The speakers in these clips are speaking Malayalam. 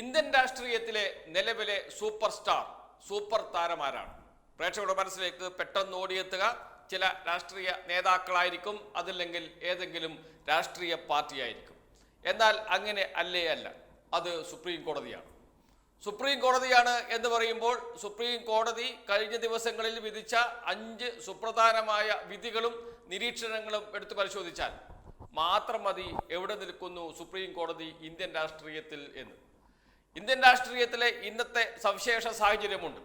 ഇന്ത്യൻ രാഷ്ട്രീയത്തിലെ നിലവിലെ സൂപ്പർ സ്റ്റാർ സൂപ്പർ താരമാരാണ്. പ്രേക്ഷകരുടെ മനസ്സിലേക്ക് പെട്ടെന്ന് ഓടിയെത്തുക. ചില രാഷ്ട്രീയ നേതാക്കളായിരിക്കും അതല്ലെങ്കിൽ ഏതെങ്കിലും രാഷ്ട്രീയ പാർട്ടിയായിരിക്കും. എന്നാൽ അങ്ങനെ അല്ലേ അല്ല. അത് സുപ്രീം കോടതിയാണ്. സുപ്രീം കോടതിയാണ് എന്ന് പറയുമ്പോൾ സുപ്രീം കോടതി കഴിഞ്ഞ ദിവസങ്ങളിൽ വിധിച്ച അഞ്ച് സുപ്രധാനമായ വിധികളും നിരീക്ഷണങ്ങളും എടുത്തു പരിശോധിച്ചാൽ മാത്രം മതി എവിടെ നിൽക്കുന്നു സുപ്രീം കോടതി ഇന്ത്യൻ രാഷ്ട്രീയത്തിൽ എന്ന്. ഇന്ത്യൻ രാഷ്ട്രീയത്തിലെ ഇന്നത്തെ സവിശേഷ സാഹചര്യമുണ്ട്.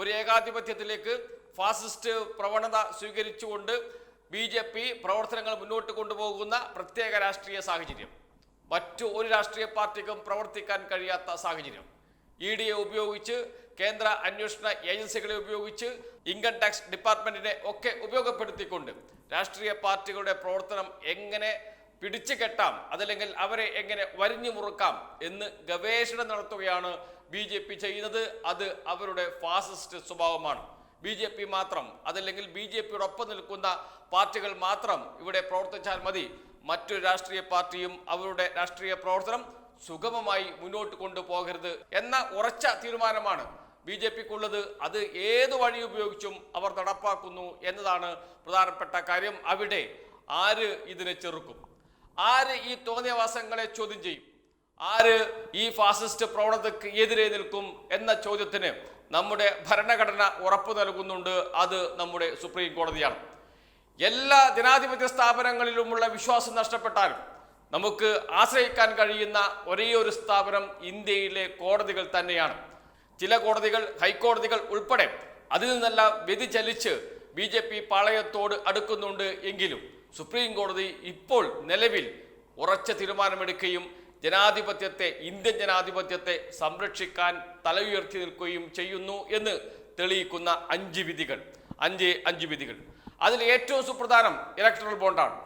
ഒരു ഏകാധിപത്യത്തിലേക്ക് ഫാസിസ്റ്റ് പ്രവണത സ്വീകരിച്ചുകൊണ്ട് ബി ജെ പി പ്രവർത്തനങ്ങൾ മുന്നോട്ട് കൊണ്ടുപോകുന്ന പ്രത്യേക രാഷ്ട്രീയ സാഹചര്യം. മറ്റു ഒരു രാഷ്ട്രീയ പാർട്ടിക്കും പ്രവർത്തിക്കാൻ കഴിയാത്ത സാഹചര്യം. ഇ ഡിയെ ഉപയോഗിച്ച് കേന്ദ്ര അന്വേഷണ ഏജൻസികളെ ഉപയോഗിച്ച് ഇൻകം ടാക്സ് ഡിപ്പാർട്ട്മെന്റിനെ ഒക്കെ ഉപയോഗപ്പെടുത്തിക്കൊണ്ട് രാഷ്ട്രീയ പാർട്ടികളുടെ പ്രവർത്തനം എങ്ങനെ പിടിച്ചു കെട്ടാം. അതല്ലെങ്കിൽ അവരെ എങ്ങനെ വരിഞ്ഞു മുറുക്കാം എന്ന് ഗവേഷണം നടത്തുകയാണ് ബി ജെ പി ചെയ്യുന്നത്. അത് അവരുടെ ഫാസിസ്റ്റ് സ്വഭാവമാണ്. ബി ജെ പി മാത്രം അതല്ലെങ്കിൽ ബി ജെ പിയുടെ ഒപ്പം നിൽക്കുന്ന പാർട്ടികൾ മാത്രം ഇവിടെ പ്രവർത്തിച്ചാൽ മതി. മറ്റൊരു രാഷ്ട്രീയ പാർട്ടിയും അവരുടെ രാഷ്ട്രീയ പ്രവർത്തനം സുഗമമായി മുന്നോട്ട് കൊണ്ടുപോകരുത് എന്ന ഉറച്ച തീരുമാനമാണ് ബി ജെ പിക്കുള്ളത്. അത് ഏത് വഴി ഉപയോഗിച്ചും അവർ നടപ്പാക്കുന്നു എന്നതാണ് പ്രധാനപ്പെട്ട കാര്യം. അവിടെ ആര് ഇതിനെ ചെറുക്കും? ആര് ഈ തോന്നിയവാസങ്ങളെ ചോദ്യം ചെയ്യും? ആര് ഈ ഫാസിസ്റ്റ് പ്രവണതയ്ക്ക് എതിരെ നിൽക്കും എന്ന ചോദ്യത്തിന് നമ്മുടെ ഭരണഘടന ഉറപ്പു നൽകുന്നുണ്ട്. അത് നമ്മുടെ സുപ്രീം കോടതിയാണ്. എല്ലാ ജനാധിപത്യ സ്ഥാപനങ്ങളിലുമുള്ള വിശ്വാസം നഷ്ടപ്പെട്ടാലും നമുക്ക് ആശ്രയിക്കാൻ കഴിയുന്ന ഒരേ ഒരു സ്ഥാപനം ഇന്ത്യയിലെ കോടതികൾ തന്നെയാണ്. ചില കോടതികൾ ഹൈക്കോടതികൾ ഉൾപ്പെടെ അതിൽ നിന്നെല്ലാം വ്യതിചലിച്ച് ബി ജെ പി പാളയത്തോട് അടുക്കുന്നുണ്ട് എങ്കിലും സുപ്രീം കോടതി ഇപ്പോൾ നിലവിൽ ഉറച്ച തീരുമാനമെടുക്കുകയും ജനാധിപത്യത്തെ ഇന്ത്യൻ ജനാധിപത്യത്തെ സംരക്ഷിക്കാൻ തല ഉയർത്തി നിൽക്കുകയും ചെയ്യുന്നു എന്ന് തെളിയിക്കുന്ന അഞ്ച് വിധികൾ. അഞ്ച് അഞ്ച് വിധികൾ. അതിൽ ഏറ്റവും സുപ്രധാനം ഇലക്ട്രൽ ബോണ്ടാണ്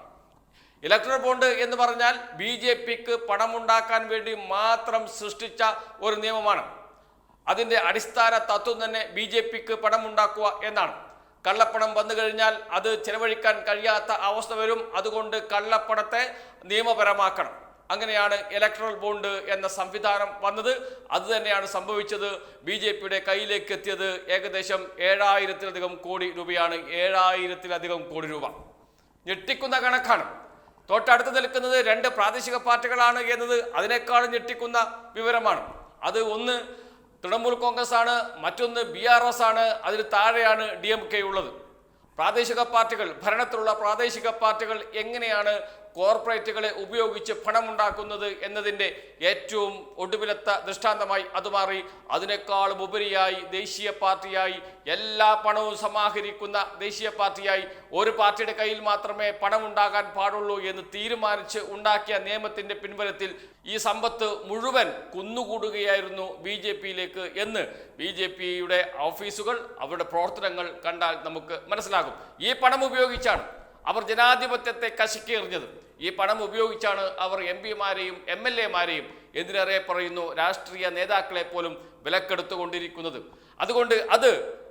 ഇലക്ട്രൽ ബോണ്ട് എന്ന് പറഞ്ഞാൽ ബി ജെ പിക്ക് പണമുണ്ടാക്കാൻ വേണ്ടി മാത്രം സൃഷ്ടിച്ച ഒരു നിയമമാണ്. അതിന്റെ അടിസ്ഥാന തത്വം തന്നെ ബി ജെ പിക്ക് പണമുണ്ടാക്കുക എന്നാണ്. കള്ളപ്പണം വന്നു കഴിഞ്ഞാൽ അത് ചെലവഴിക്കാൻ കഴിയാത്ത അവസ്ഥ വരും. അതുകൊണ്ട് കള്ളപ്പണത്തെ നിയമപരമാക്കണം. അങ്ങനെയാണ് ഇലക്ട്രൽ ബോണ്ട് എന്ന സംവിധാനം വന്നത്. അത് തന്നെയാണ് സംഭവിച്ചത്. ബി ജെ പിയുടെ കയ്യിലേക്ക് എത്തിയത് ഏകദേശം ഏഴായിരത്തിലധികം കോടി രൂപയാണ്. ഏഴായിരത്തിലധികം കോടി രൂപ. ഞെട്ടിക്കുന്ന കണക്കാണ്. തൊട്ടടുത്ത് നിൽക്കുന്നത് രണ്ട് പ്രാദേശിക പാർട്ടികളാണ് എന്നത് അതിനേക്കാളും ഞെട്ടിക്കുന്ന വിവരമാണ്. അത് ഒന്ന് തൃണമൂൽ കോൺഗ്രസ് ആണ് മറ്റൊന്ന് ബി ആർ എസ് ആണ് അതിന് താഴെയാണ് ഡി എം കെ ഉള്ളത്. പ്രാദേശിക പാർട്ടികൾ ഭരണത്തിലുള്ള പ്രാദേശിക പാർട്ടികൾ എങ്ങനെയാണ് കോർപ്പറേറ്റുകളെ ഉപയോഗിച്ച് പണമുണ്ടാക്കുന്നത് എന്നതിന്റെ ഏറ്റവും ഒടുവിലത്തെ ദൃഷ്ടാന്തമായി അത് മാറി. അതിനേക്കാളും ഉപരിയായി ദേശീയ പാർട്ടിയായി എല്ലാ പണവും സമാഹരിക്കുന്ന ദേശീയ പാർട്ടിയായി ഒരു പാർട്ടിയുടെ കയ്യിൽ മാത്രമേ പണമുണ്ടാകാൻ പാടുള്ളൂ എന്ന് തീരുമാനിച്ച് ഉണ്ടാക്കിയ നിയമത്തിന്റെ പിൻബലത്തിൽ ഈ സമ്പത്ത് മുഴുവൻ കുന്നുകൂടുകയായിരുന്നു ബി ജെ പിയിലേക്ക് എന്ന് ബി ജെ പിയുടെ ഓഫീസുകൾ അവരുടെ പ്രവർത്തനങ്ങൾ കണ്ടാൽ നമുക്ക് മനസ്സിലാകും. ഈ പണം ഉപയോഗിച്ചാണ് അവർ ജനാധിപത്യത്തെ കശിക്കെറിഞ്ഞത് ഈ പണം ഉപയോഗിച്ചാണ് അവർ എം പിമാരെയും എം എൽ എമാരെയും എന്തിനേറെ പറയുന്നു രാഷ്ട്രീയ നേതാക്കളെ പോലും വിലക്കെടുത്തുകൊണ്ടിരിക്കുന്നത്. അതുകൊണ്ട് അത്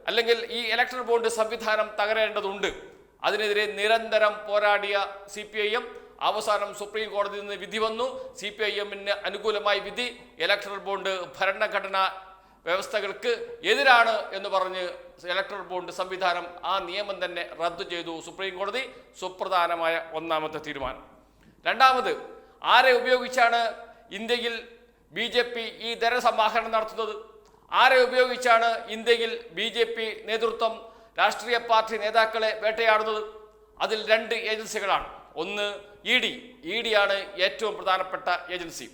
അല്ലെങ്കിൽ ഈ ഇലക്ഷൻ ബോണ്ട് സംവിധാനം തകരേണ്ടതുണ്ട്. അതിനെതിരെ നിരന്തരം പോരാടിയ സി പി ഐ എം അവസാനം സുപ്രീം കോടതിയിൽ നിന്ന് വിധി വന്നു. സി പി ഐ എമ്മിന് അനുകൂലമായി വിധി ഇലക്ഷൻ ബോണ്ട് ഭരണഘടന വ്യവസ്ഥകൾക്ക് എതിരാണ് എന്ന് പറഞ്ഞ് ഇലക്ട്രൽ ബോണ്ട് സംവിധാനം ആ നിയമം തന്നെ റദ്ദു ചെയ്തു സുപ്രീം കോടതി. സുപ്രധാനമായ ഒന്നാമത്തെ തീരുമാനം. രണ്ടാമത് ആരെ ഉപയോഗിച്ചാണ് ഇന്ത്യയിൽ ബി ജെ പി ഈ ധനസമാഹരണം നടത്തുന്നത്? ആരെ ഉപയോഗിച്ചാണ് ഇന്ത്യയിൽ ബി ജെ പി നേതൃത്വം രാഷ്ട്രീയ പാർട്ടി നേതാക്കളെ വേട്ടയാടുന്നത്? അതിൽ രണ്ട് ഏജൻസികളാണ്. ഒന്ന് ഇ ഡി. ഇ ഡി ആണ് ഏറ്റവും പ്രധാനപ്പെട്ട ഏജൻസി.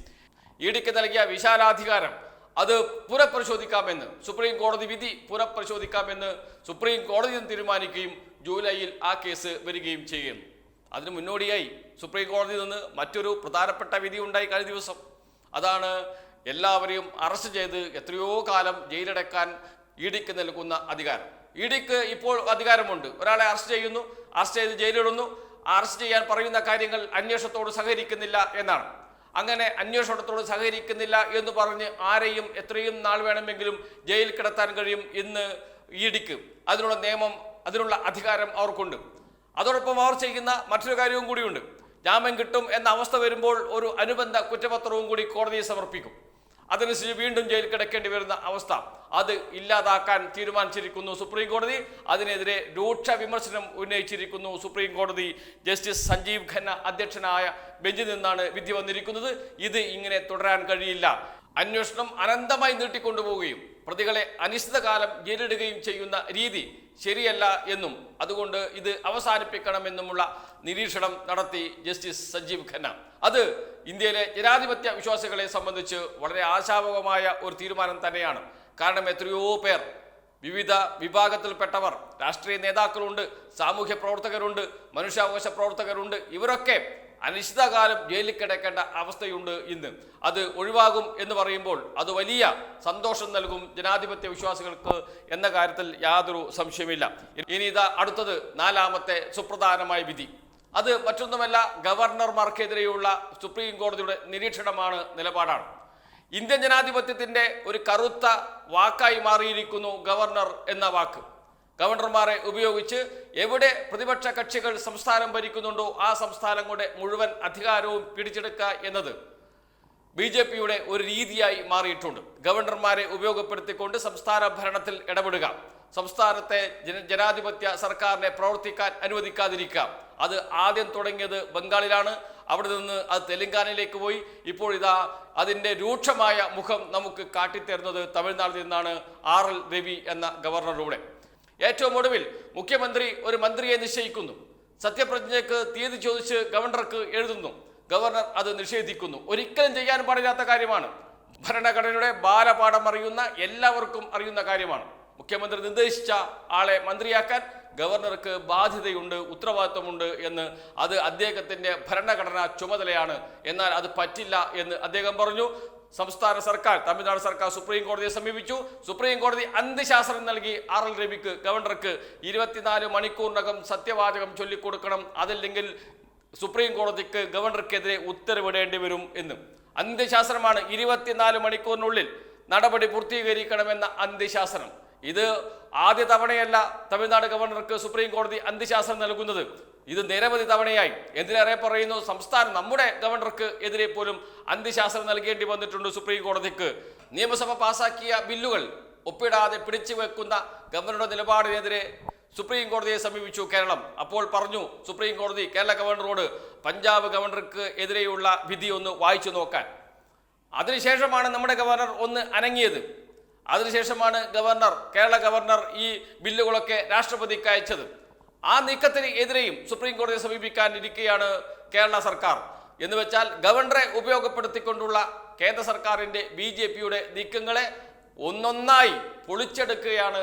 ഇ ഡിക്ക് നൽകിയ വിശാലാധികാരം അത് പുനഃപരിശോധിക്കാമെന്ന് സുപ്രീം കോടതി വിധി പുനഃപരിശോധിക്കാമെന്ന് സുപ്രീം കോടതി തീരുമാനിക്കുകയും ജൂലൈയിൽ ആ കേസ് വരികയും ചെയ്യും അതിന് മുന്നോടിയായി സുപ്രീം കോടതിയിൽ നിന്ന് മറ്റൊരു പ്രധാനപ്പെട്ട വിധി ഉണ്ടായി കഴിഞ്ഞ ദിവസം. അതാണ് എല്ലാവരെയും അറസ്റ്റ് ചെയ്ത് എത്രയോ കാലം ജയിലടക്കാൻ ഇ ഡിക്ക് നൽകുന്ന അധികാരം. ഇ ഡിക്ക് ഇപ്പോൾ അധികാരമുണ്ട്. ഒരാളെ അറസ്റ്റ് ചെയ്യുന്നു. അറസ്റ്റ് ചെയ്ത് ജയിലിടുന്നു. അറസ്റ്റ് ചെയ്യാൻ പറയുന്ന കാര്യങ്ങൾ അന്വേഷണത്തോട് സഹകരിക്കുന്നില്ല എന്നാണ്. അങ്ങനെ അന്വേഷണത്തോട് സഹകരിക്കുന്നില്ല എന്ന് പറഞ്ഞ് ആരെയും എത്രയും നാൾ വേണമെങ്കിലും ജയിലിൽ കിടത്താൻ കഴിയും ഇന്ന് ഇടിക്ക്. അതിനുള്ള നിയമം അതിനുള്ള അധികാരം അവർക്കുണ്ട്. അതോടൊപ്പം അവർ ചെയ്യുന്ന മറ്റൊരു കാര്യവും കൂടിയുണ്ട്. ജാമ്യം കിട്ടും എന്ന അവസ്ഥ വരുമ്പോൾ ഒരു അനുബന്ധ കുറ്റപത്രവും കൂടി കോടതിയെ സമർപ്പിക്കും. അതനുസരിച്ച് വീണ്ടും ജയിൽ കിടക്കേണ്ടി വരുന്ന അവസ്ഥ. അത് ഇല്ലാതാക്കാൻ തീരുമാനിച്ചിരിക്കുന്നു സുപ്രീം കോടതി. അതിനെതിരെ രൂക്ഷ വിമർശനം ഉന്നയിച്ചിരിക്കുന്നു സുപ്രീം കോടതി. ജസ്റ്റിസ് സഞ്ജീവ് ഖന്ന അധ്യക്ഷനായ ബെഞ്ചിൽ നിന്നാണ് വിധി വന്നിരിക്കുന്നത്. ഇത് ഇങ്ങനെ തുടരാൻ കഴിയില്ല. അന്വേഷണം അനന്തമായി നീട്ടിക്കൊണ്ടുപോവുകയും പ്രതികളെ അനിശ്ചിതകാലം ജയിലിടുകയും ചെയ്യുന്ന രീതി ശരിയല്ല എന്നും അതുകൊണ്ട് ഇത് അവസാനിപ്പിക്കണമെന്നുമുള്ള നിരീക്ഷണം നടത്തി ജസ്റ്റിസ് സഞ്ജീവ് ഖന്ന. അത് ഇന്ത്യയിലെ ജനാധിപത്യ വിശ്വാസികളെ സംബന്ധിച്ച് വളരെ ആശാവഹമായ ഒരു തീരുമാനം തന്നെയാണ്. കാരണം എത്രയോ പേർ വിവിധ വിഭാഗത്തിൽപ്പെട്ടവർ രാഷ്ട്രീയ നേതാക്കളുണ്ട് സാമൂഹ്യ പ്രവർത്തകരുണ്ട് മനുഷ്യാവകാശ പ്രവർത്തകരുണ്ട് ഇവരൊക്കെ അനിശ്ചിതകാലം ജയിലിൽ കിടക്കേണ്ട അവസ്ഥയുണ്ട് ഇന്ന്. അത് ഒഴിവാകും എന്ന് പറയുമ്പോൾ അത് വലിയ സന്തോഷം നൽകും ജനാധിപത്യ വിശ്വാസികൾക്ക് എന്ന കാര്യത്തിൽ യാതൊരു സംശയമില്ല ഇനി ഇതാ അടുത്തത് നാലാമത്തെ സുപ്രധാനമായ വിധി. അത് മറ്റൊന്നുമല്ല ഗവർണർമാർക്കെതിരെയുള്ള സുപ്രീം കോടതിയുടെ നിരീക്ഷണമാണ് നിലപാടാണ്. ഇന്ത്യൻ ജനാധിപത്യത്തിന്റെ ഒരു കറുത്ത വാക്കായി മാറിയിരിക്കുന്നു ഗവർണർ എന്ന വാക്ക്. ഗവർണർമാരെ ഉപയോഗിച്ച് എവിടെ പ്രതിപക്ഷ കക്ഷികൾ സംസ്ഥാനം ഭരിക്കുന്നുണ്ടോ ആ സംസ്ഥാനങ്ങളുടെ മുഴുവൻ അധികാരവും പിടിച്ചെടുക്കുക എന്നത് ബി ജെ പിയുടെ ഒരു രീതിയായി മാറിയിട്ടുണ്ട്. ഗവർണർമാരെ ഉപയോഗപ്പെടുത്തിക്കൊണ്ട് സംസ്ഥാന ഭരണത്തിൽ ഇടപെടുക. സംസ്ഥാനത്തെ ജന ജനാധിപത്യ സർക്കാരിനെ പ്രവർത്തിക്കാൻ അനുവദിക്കാതിരിക്കുക അത് ആദ്യം തുടങ്ങിയത് ബംഗാളിലാണ്. അവിടെ നിന്ന് അത് തെലങ്കാനയിലേക്ക് പോയി. ഇപ്പോൾ ഇതാ അതിന്റെ രൂക്ഷമായ മുഖം നമുക്ക് കാട്ടിത്തരുന്നത് തമിഴ്നാട്ടിൽ നിന്നാണ് ആർ എൽ രവി എന്ന ഗവർണറുടെ. ഏറ്റവും ഒടുവിൽ മുഖ്യമന്ത്രി ഒരു മന്ത്രിയെ നിശ്ചയിക്കുന്നു. സത്യപ്രതിജ്ഞയ്ക്ക് തീയതി ചോദിച്ച് ഗവർണർക്ക് എഴുതുന്നു. ഗവർണർ അത് നിഷേധിക്കുന്നു. ഒരിക്കലും ചെയ്യാൻ പാടില്ലാത്ത കാര്യമാണ്. ഭരണഘടനയുടെ ബാലപാഠം അറിയുന്ന എല്ലാവർക്കും അറിയുന്ന കാര്യമാണ്. മുഖ്യമന്ത്രി നിർദ്ദേശിച്ച ആളെ മന്ത്രിയാക്കാൻ ഗവർണർക്ക് ബാധ്യതയുണ്ട് ഉത്തരവാദിത്വമുണ്ട് എന്ന് അത് അദ്ദേഹത്തിന്റെ ഭരണഘടനാ ചുമതലയാണ്. എന്നാൽ അത് പറ്റില്ല എന്ന് അദ്ദേഹം പറഞ്ഞു. സംസ്ഥാന സർക്കാർ തമിഴ്നാട് സർക്കാർ സുപ്രീം കോടതിയെ സമീപിച്ചു. സുപ്രീം കോടതി അന്ത്യശാസനം നൽകി ആർ എൽ രവിക്ക് ഗവർണർക്ക് ഇരുപത്തിനാല് മണിക്കൂറിനകം സത്യവാചകം ചൊല്ലിക്കൊടുക്കണം. അതല്ലെങ്കിൽ സുപ്രീം കോടതിക്ക് ഗവർണർക്കെതിരെ ഉത്തരവിടേണ്ടി വരും എന്ന്. അന്ത്യശാസനമാണ് ഇരുപത്തിനാല് മണിക്കൂറിനുള്ളിൽ നടപടി പൂർത്തീകരിക്കണമെന്ന അന്ത്യശാസനം ഇത് ആദ്യ തവണയല്ല തമിഴ്നാട് ഗവർണർക്ക് സുപ്രീം കോടതി അന്ത്യശാസനം നൽകുന്നത്. ഇത് നിരവധി തവണയായി. എന്തിനേറെ പറയുന്നു? സംസ്ഥാനം നമ്മുടെ ഗവർണർക്ക് എതിരെ പോലും അന്ത്യശാസനം നൽകേണ്ടി വന്നിട്ടുണ്ട് സുപ്രീം കോടതിക്ക്. നിയമസഭ പാസാക്കിയ ബില്ലുകൾ ഒപ്പിടാതെ പിടിച്ചു വെക്കുന്ന ഗവർണറുടെ നിലപാടിനെതിരെ സുപ്രീം കോടതിയെ സമീപിച്ചു കേരളം. അപ്പോൾ പറഞ്ഞു സുപ്രീം കോടതി കേരള ഗവർണറോട് പഞ്ചാബ് ഗവർണർക്ക് എതിരെയുള്ള വിധി ഒന്ന് വായിച്ചു നോക്കാൻ. അതിനുശേഷമാണ് നമ്മുടെ ഗവർണർ ഒന്ന് അനങ്ങിയത്. അതിനുശേഷമാണ് ഗവർണർ കേരള ഗവർണർ ഈ ബില്ലുകളൊക്കെ രാഷ്ട്രപതിക്ക് അയച്ചത്. ആ നീക്കത്തിന് എതിരെയും സുപ്രീം കോടതിയെ സമീപിക്കാൻ ഇരിക്കുകയാണ് കേരള സർക്കാർ. എന്ന് വെച്ചാൽ ഗവർണറെ ഉപയോഗപ്പെടുത്തിക്കൊണ്ടുള്ള കേന്ദ്ര സർക്കാരിന്റെ ബി ജെ പിയുടെ നീക്കങ്ങളെ ഒന്നൊന്നായി പൊളിച്ചെടുക്കുകയാണ്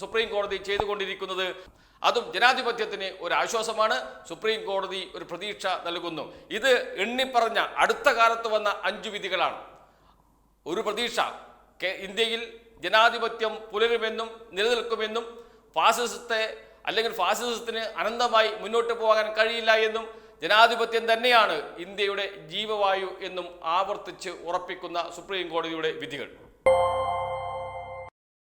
സുപ്രീം കോടതി ചെയ്തുകൊണ്ടിരിക്കുന്നത്. അതും ജനാധിപത്യത്തിന് ഒരു ആശ്വാസമാണ്. സുപ്രീം കോടതി ഒരു പ്രതീക്ഷ നൽകുന്നു. ഇത് എണ്ണിപ്പറഞ്ഞ അടുത്ത കാലത്ത് വന്ന അഞ്ചു വിധികളാണ്. ഒരു പ്രതീക്ഷ ഇന്ത്യയിൽ ജനാധിപത്യം പുലരുമെന്നും നിലനിൽക്കുമെന്നും ഫാസിസത്തെ അല്ലെങ്കിൽ ഫാസിസത്തിന് അനന്തമായി മുന്നോട്ട് പോകാൻ കഴിയില്ല എന്നും ജനാധിപത്യം തന്നെയാണ് ഇന്ത്യയുടെ ജീവവായു എന്നും ആവർത്തിച്ച് ഉറപ്പിക്കുന്ന സുപ്രീം കോടതിയുടെ വിധികൾ.